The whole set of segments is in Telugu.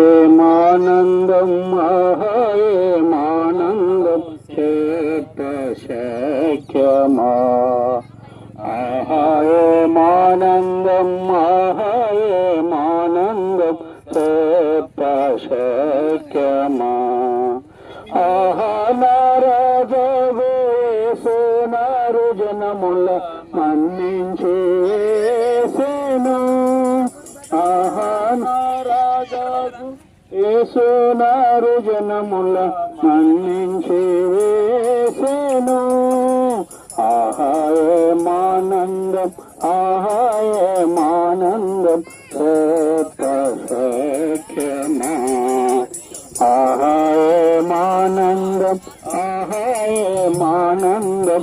ఏమానందం ఆహా ఏమానందం చేత శక్యమా ఆహా ఏసునారు జనముల మన్నించి వేసేను ఆహాయ మానందం ఆహాయ మానందం సత్యమా ఆహాయ మానందం ఆహాయ మానందం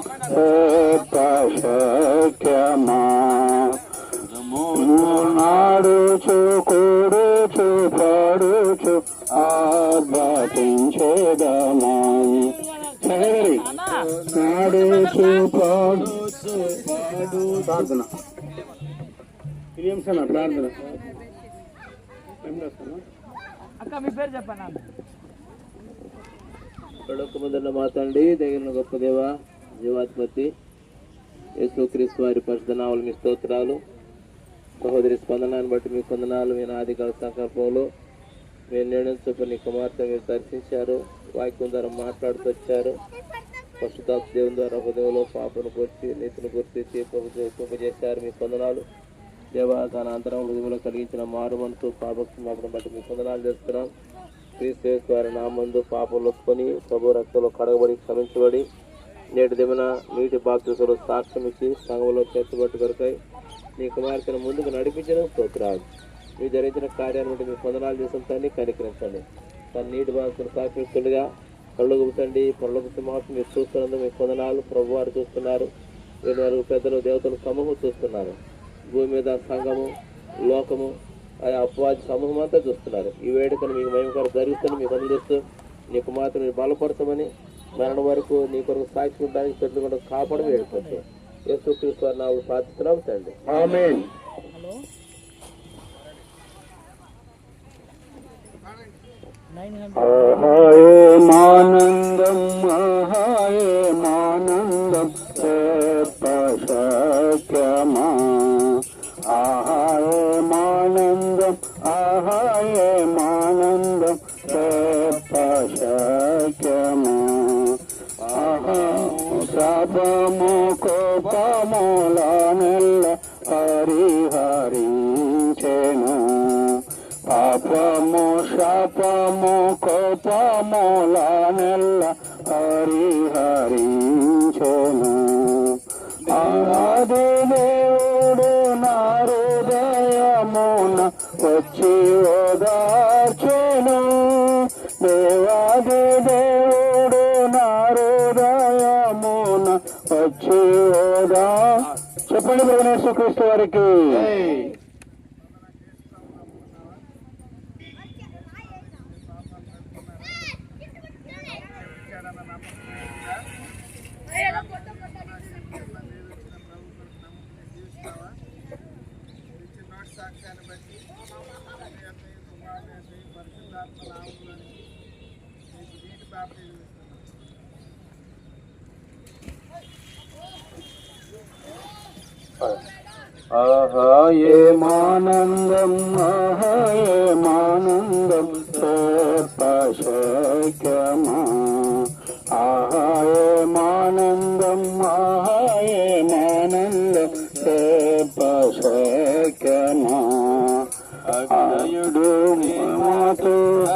ఆర్భటించేదమాయి సగరి నాడుచు పాడుచు పాడు ప్రార్థన. ప్రియంసన ప్రార్థన అక్క మీ పేరు చెప్పండి అన్న. పడక ముందున్న మా తండ్రి దగ్గర గొప్ప దేవ జీవాధిపతి యేసుక్రీస్తు వారి పరిశుద్ధ నామములు మీ స్తోత్రాలు. సహోదరి స్పందనాన్ని బట్టి మీ కొందనాలు మీ నాది కాల సంకల్పంలో మీరు నిర్ణయం చొప్పున నీ కుమార్తె మీరు దర్శించారు. వాక్యం ద్వారా మాట్లాడుతూ వచ్చారు. పశుతాప్ దేవుని ద్వారా హృదయంలో పాపను గుర్చి నీతిని గుర్తించి తీర్పు చేశారు మీ పొందనాలు దేవ తన అంతరం హృదయంలో కలిగించిన మారు మనసు పాపక్షమాపణ బట్టి మీ పొందనాలు చేస్తున్నాం. క్రీస్తు వారి నామందు పాపలు ఒప్పుకొని ప్రభు రక్తంలో కడగబడి క్షమించబడి నేటి దిన నీటి బాప్తిసులు సాక్ష్యం ఇచ్చి సంఘంలో చేర్చబట్టు కొరకై నీ కుమార్తెను ముందుకు నడిపించిన స్తోత్రాలు. మీరు జరిగిన కార్యాన్ని బట్టి మీ పొందనాలు చేసిన తండ్రి కనికరించండి. తన నీటి బాప్తిని సాక్షిస్తుండగా కళ్ళు గుర్తండి పనులకు సింహాసం మీరు చూస్తున్నందుకు మీ పొందనాలు ప్రభు వారు చూస్తున్నారు. ఇరవై నాలుగు పెద్దలు దేవతలు సమూహం చూస్తున్నారు. భూమి మీద సంఘము లోకము ఆయా అపవాది సమూహం అంతా చూస్తున్నారు. ఈ వేడుకను మీకు మహిమకరం జరుగుతుంది మీకు అందిస్తూ నీ కుమార్తెను మీరు బలపరచమని మరణం వరకు నీ కొరకు సాక్షి ఉండడానికి పెట్టుకుండా కాపాడని వేడుకుంటూ యేసు క్రీస్తు వారి నామములో ప్రార్థిస్తున్నాం తండ్రి. ఆమేన్ నైన్ ఆహాయ మానందం ఆహాయ మానందం సఖ్యమా ఆహాయ మానందం ఆహాయ మానందం సఖ్యమా ఆహా శాపము కోపముల నెల్ల పాపము శాపము కోపముల నెల్ల పరిహరించెను ఆది దేవుడు నా హృదయమున వచ్చి ఓదార్చెను. దేవాది దేవుడు నా హృదయమున వచ్చి ఓదా చెప్పండి భువనేశ్వర క్రీస్తు వారికి ఆహా ఏమానందం ఆహా ఏమానందం సర్పశక్యమా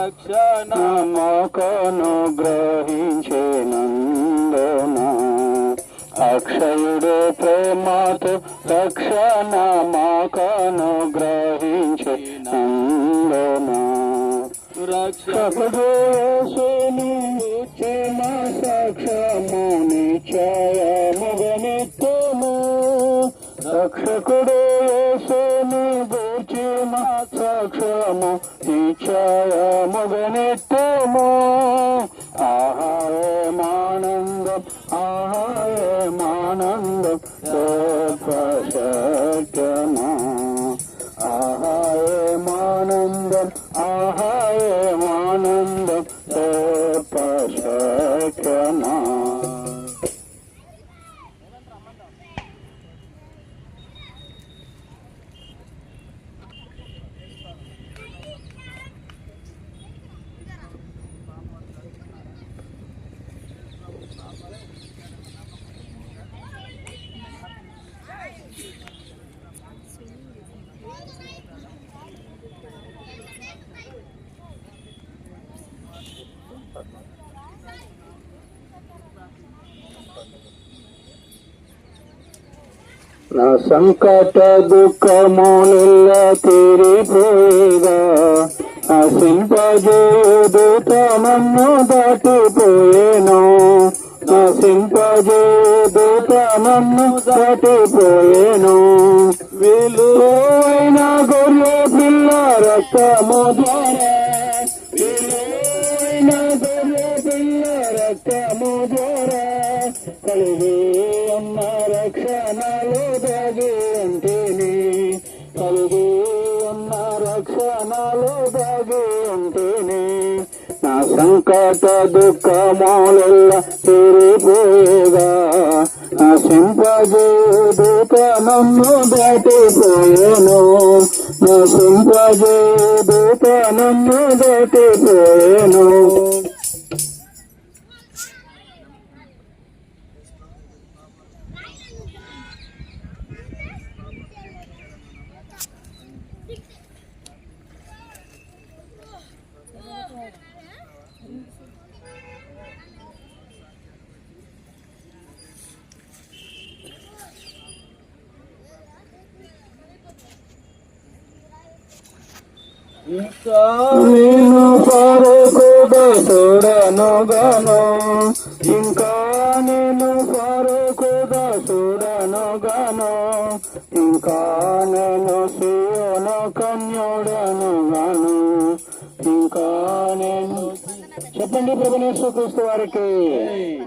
మాతో నమ్మకను గ్రహించేనందునా అక్షయుడు ప్రేమతో రక్షణ మాకను గ్రహించి నందనా రక్షకుడు యేసుని ఇచ్చిన సాక్ష్యము నిశ్చయముగనిత్యము రక్షకుడు యేసుని గూర్చిన సాక్ష్యము నిశ్చయముగనిత్యము ఆహాయమానందం ఆహాయమానందం సర్వశక్యమా ఆహాయమానందం ఆహా నా సంకట దుఃఖముల తీరిపోయేగా నశింపజేయుదుత నన్ను దాటిపోయేను? నశింపజేయుదుత నన్ను దాటిపోయేను? విలువైన గొర్రె పిల్ల రక్తము ద్వారా రక్షణలో దాగి ఉంటేనే కలిగి ఉన్న రక్షణలో దాగి ఉంటేనే నా సంకట దుఃఖముల తీరిపోయేగా. నా సింపజేదుక నన్ను దాటిపోయాను. నా సింపజేదుక నన్ను దాటిపోయాను. నేను పరకుడు చూడను గాను. ఇంకా నేను పరకుడు చూడను గాను. ఇంకా నేను సీయోను కన్యుడను గాను. ఇంకా నేను చెప్పండి ప్రభునేశ్వర క్రీస్తు వారికి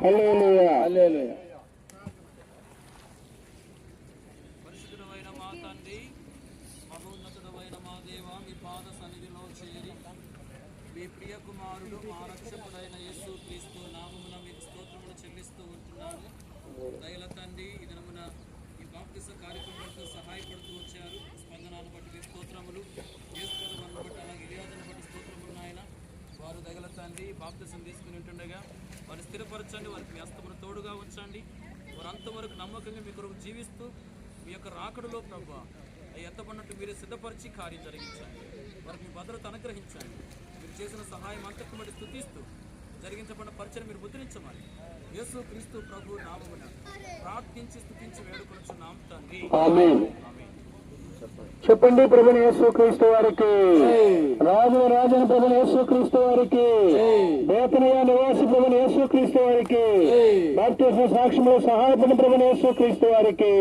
హల్లెలూయా. హల్లెలూయా పరిశుద్ధుడైన మా తండ్రి మహోన్నతుడైన మా దేవ మీ పాద సన్నిధిలో చేరి నీ ప్రియ కుమారుడు మా రక్షకుడైన యేసు క్రీస్తు నామమున మీకు స్తోత్రములు చెల్లిస్తూ ఉంటున్నాను దయల తండ్రి ఈ దినమున ఈ బాప్తిస కార్యక్రమంతో సహాయపడుతూ వచ్చారు. స్పందనాన్ని బట్టి మీ స్తోత్రములు యేసుపదములను బట్టి అలాగే ఇలియాదును బట్టి స్తోత్రములు నాయన. వారు దగల తండ్రి బాప్తిసం తీసుకుని ఉంటుండగా వారు స్థిరపరచండి వారికి మీ అస్తమును తోడుగా ఉంచండి. వారు అంతవరకు నమ్మకంగా మీ కొరకు జీవిస్తూ మీ యొక్క రాకడలో ప్రభావ ఎత్తపడినట్టు మీరే సిద్ధపరిచి కార్యం జరిగించండి. వారికి మీ భద్రత అనుగ్రహించండి. చేసిన సహాయం అంతకు బట్టి స్థుతిస్తూ జరిగించబడిన పరిచయం మీరు ముద్రించమని. యేసు క్రీస్తు ప్రభు నామమున ప్రార్థించి స్థుతించి వేడుకొనుచున్నాం తండ్రి. ఆమేన్. చెప్పండి ప్రభుని యేసు క్రీస్తు వారికి. రాజు రాజుని ప్రభుని యేసు క్రీస్తు వారికి. బేతనయ నివాసి ప్రభుని యేసు క్రీస్తు వారికి. బాప్తిస్మ సాక్ష్యంలో సహాయపడిన ప్రభుని యేసు క్రీస్తు వారికి.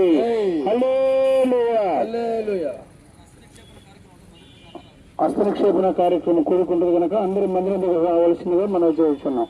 హల్లెలూయా. హల్లెలూయా. హస్తనిక్షేపణ కార్యక్రమం కూడుకుంటుంది కనుక అందరి మందిరం దగ్గర రావాల్సిందిగా మనం చేస్తున్నాం.